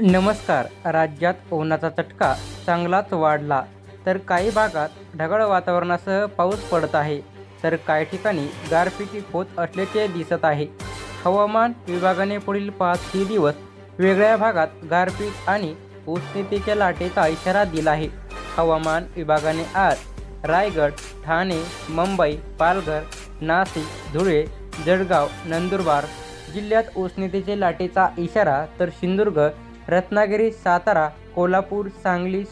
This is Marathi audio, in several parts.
नमस्कार. राज्यात उन्हाचा चटका चांगलाच वाढला. तर काही भागात ढगाळ वातावरणासह पाऊस पडत आहे. तर काही ठिकाणी गारपिटी होत असल्याचे दिसत आहे. हवामान विभागाने पुढील पाच पाचही दिवस वेगळ्या भागात गारपीट आणि उष्णतेच्या लाटेचा इशारा दिला आहे. हवामान विभागाने आज रायगड ठाणे मुंबई पालघर नाशिक धुळे जळगाव नंदुरबार जिल्ह्यात उष्णतेच्या लाटेचा इशारा तर सिंधुदुर्ग रत्नागिरी सातारा कोल्हापूर सांगली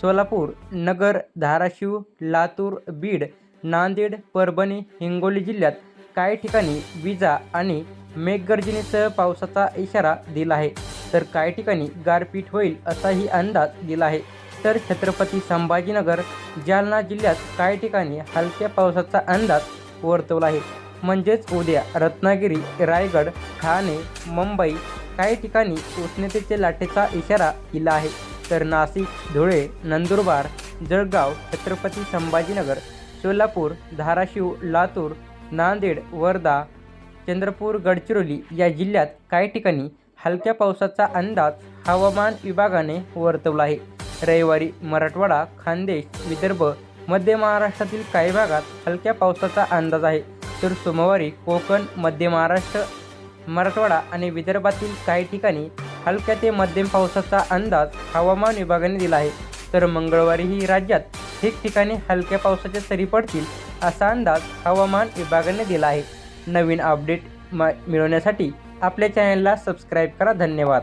सोलापूर नगर धाराशिव लातूर बीड नांदेड परभणी हिंगोली जिल्ह्यात काही ठिकाणी विजा आणि मेघगर्जनेसह पावसाचा इशारा दिला आहे. तर काही ठिकाणी गारपीट होईल असाही अंदाज दिला आहे. तर छत्रपती संभाजीनगर जालना जिल्ह्यात काही ठिकाणी हलक्या पावसाचा अंदाज वर्तवला आहे. म्हणजेच उद्या रत्नागिरी रायगड ठाणे मुंबई काही ठिकाणी उष्णतेच्या लाटेचा इशारा दिला आहे. तर नाशिक धुळे नंदुरबार जळगाव छत्रपती संभाजीनगर सोलापूर धाराशिव लातूर नांदेड वर्धा चंद्रपूर गडचिरोली या जिल्ह्यात काही ठिकाणी हलक्या पावसाचा अंदाज हवामान विभागाने वर्तवला आहे. रविवारी मराठवाडा खानदेश विदर्भ मध्य महाराष्ट्रातील काही भागात हलक्या पावसाचा अंदाज आहे. तर सोमवारी कोकण मध्य महाराष्ट्र मराठवाडा आणि विदर्भातील काही ठिकाणी हलक्या ते मध्यम पावसाचा अंदाज हवामान विभागाने दिला आहे. तर मंगळवारीही राज्यात ठिकठिकाणी हलक्या पावसाच्या सरी पडतील असा अंदाज हवामान विभागाने दिला आहे. नवीन अपडेट मा मिळवण्यासाठी आपल्या चॅनलला सबस्क्राईब करा. धन्यवाद.